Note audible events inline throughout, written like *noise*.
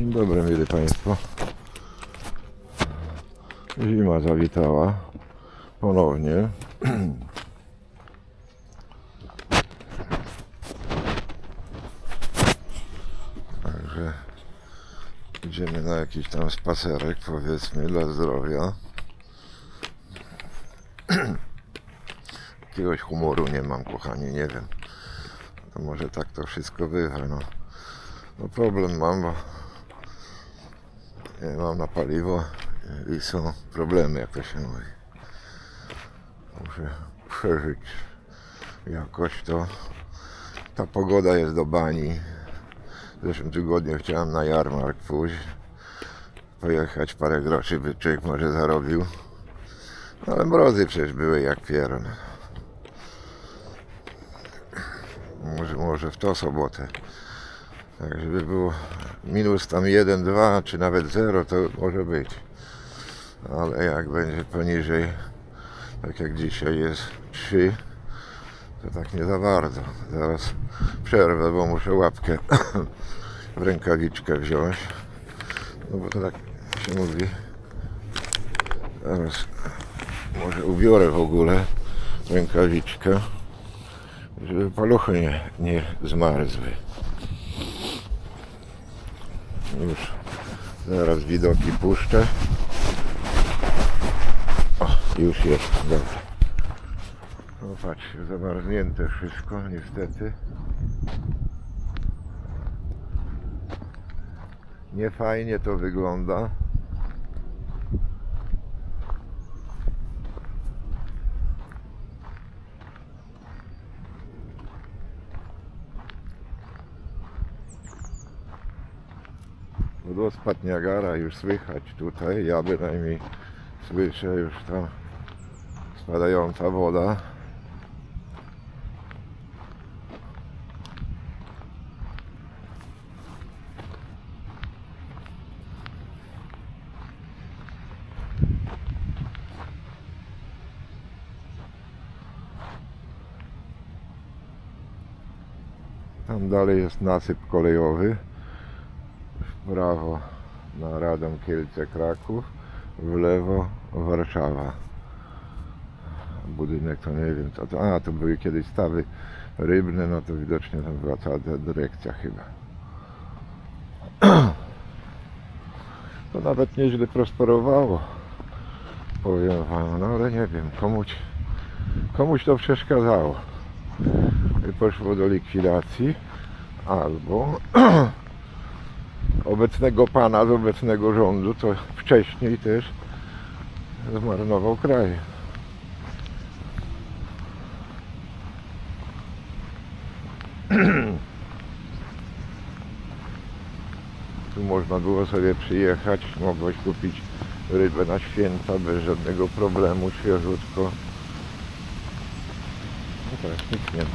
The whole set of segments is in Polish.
Dzień dobry, mili Państwo. Zima zawitała ponownie. *clears throat* Także idziemy na jakiś tam spacerek, powiedzmy, dla zdrowia. *clears throat* Jakiegoś humoru nie mam, kochani, nie wiem. To może tak to wszystko bywa, no. No problem mam, bo mam na paliwo i są problemy, jak to się mówi. Muszę przeżyć jakoś to. Ta pogoda jest do bani. W zeszłym tygodniu chciałem na jarmark pójść, pojechać, parę groszy by człowiek może zarobił. Ale mrozy przecież były jak piorun. Może, może w to sobotę. Tak, żeby było minus tam 1, 2, czy nawet 0, to może być. Ale jak będzie poniżej, tak jak dzisiaj jest 3, to tak nie za bardzo. Zaraz przerwę, bo muszę łapkę *coughs* w rękawiczkę wziąć. No bo to tak się mówi. Zaraz może ubiorę w ogóle rękawiczkę, żeby paluchy nie, nie zmarzły. Już zaraz widoki puszczę. O, już jest, dobrze. No zamarznięte wszystko, niestety. Nie fajnie to wygląda. Wodospad Niagara już słychać tutaj, ja bynajmniej słyszę już tam spadająca woda. Tam dalej jest nasyp kolejowy prawo na Radom Kielce Kraków, w lewo Warszawa. Budynek to nie wiem co to. A, to były kiedyś stawy rybne, no to widocznie tam była cała dyrekcja chyba. To nawet nieźle prosperowało. Powiem wam, no ale nie wiem, komuś, komuś to przeszkadzało. I poszło do likwidacji albo *clears throat* obecnego pana z obecnego rządu, co wcześniej też zmarnował kraj. *clears throat* Tu można było sobie przyjechać, mogłeś kupić rybę na święta bez żadnego problemu, świeżutko. No teraz nic nie ma.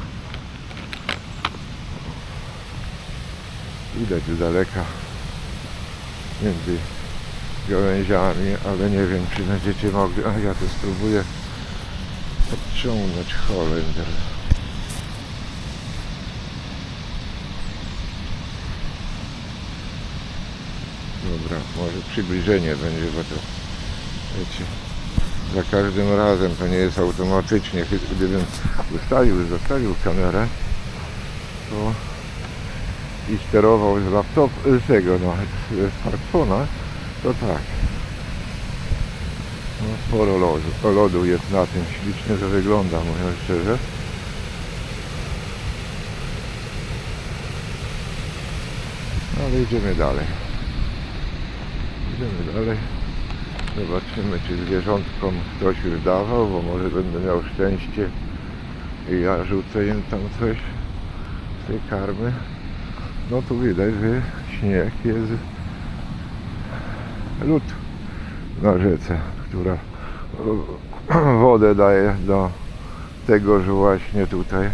Widać z daleka między gałęziami, ale nie wiem czy będziecie mogli. A ja to spróbuję odciągnąć Holender. Dobra, może przybliżenie będzie, bo to wiecie, za każdym razem to nie jest automatycznie. Gdybym ustawił, zostawił kamerę, to i sterował z laptop, z tego no, z smartfona, to tak. No, sporo lodu, lodu jest na tym, ślicznie to wygląda, mówiąc szczerze. No, ale idziemy dalej. Idziemy dalej. Zobaczymy, czy zwierzątkom ktoś już dawał, bo może będę miał szczęście i ja rzucę im tam coś z tej karmy. No tu widać, że śnieg jest lód na rzece, która *clears throat* wodę daje do tegoż właśnie tutaj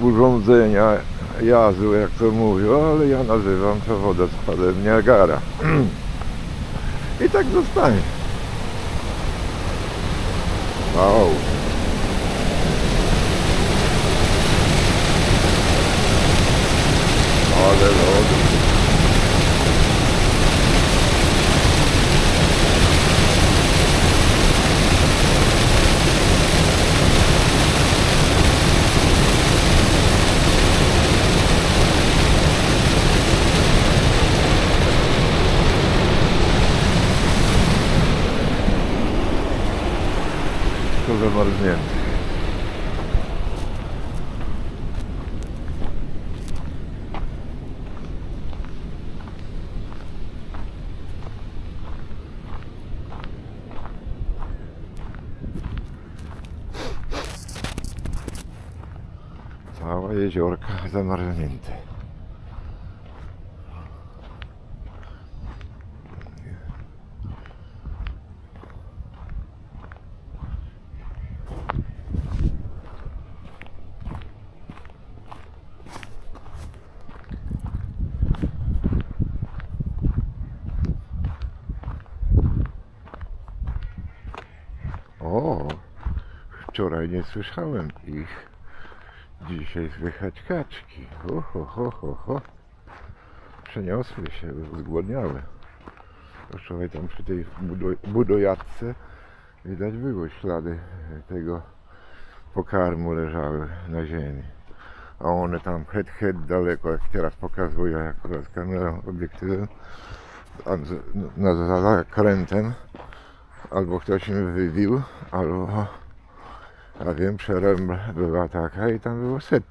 urządzenia jazu, jak to mówią, ale ja nazywam to wodospadem Niagara. *clears throat* I tak zostanie. Wow. Ale lody. Kurwa, marznięty. Całe jeziorka zamarznięte. O, wczoraj nie słyszałem ich. Dzisiaj słychać kaczki. Ho, ho, ho, ho, ho. Przeniosły się, zgłodniały. Wczoraj tam przy tej budo- budojatce widać było ślady tego pokarmu leżały na ziemi. A one tam head head daleko, jak teraz pokazuję akurat kamerą, obiektywem, a z- na za zakrętem albo ktoś mi wybił, albo ja wiem, przerębla była taka i tam było set,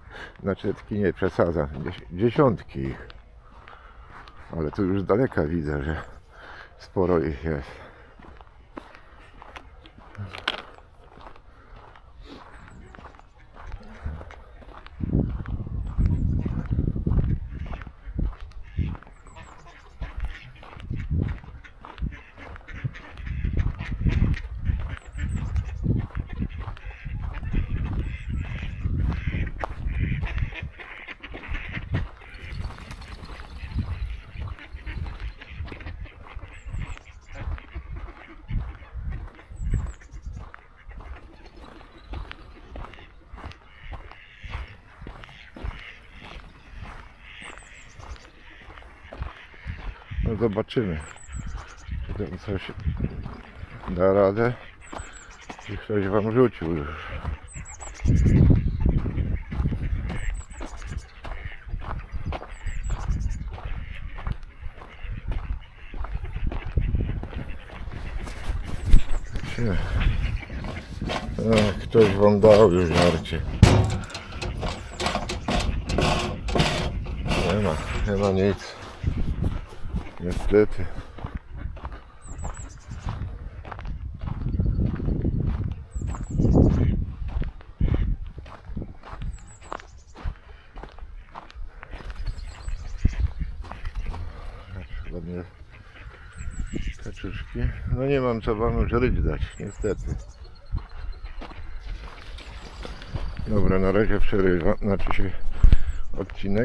znaczy setki nie przesadzam, dzies- dziesiątki ich. Ale tu już z daleka widzę, że sporo ich jest. No zobaczymy, czy tam coś da radę, czy ktoś wam rzucił już. Się- A, ktoś wam dał już żarcie. Nie ma, nie ma nic. Niestety. Ładnie kaczuszki. No nie mam co wam już ryć dać, niestety. Dobra, na razie przerywam, znaczy się odcinek.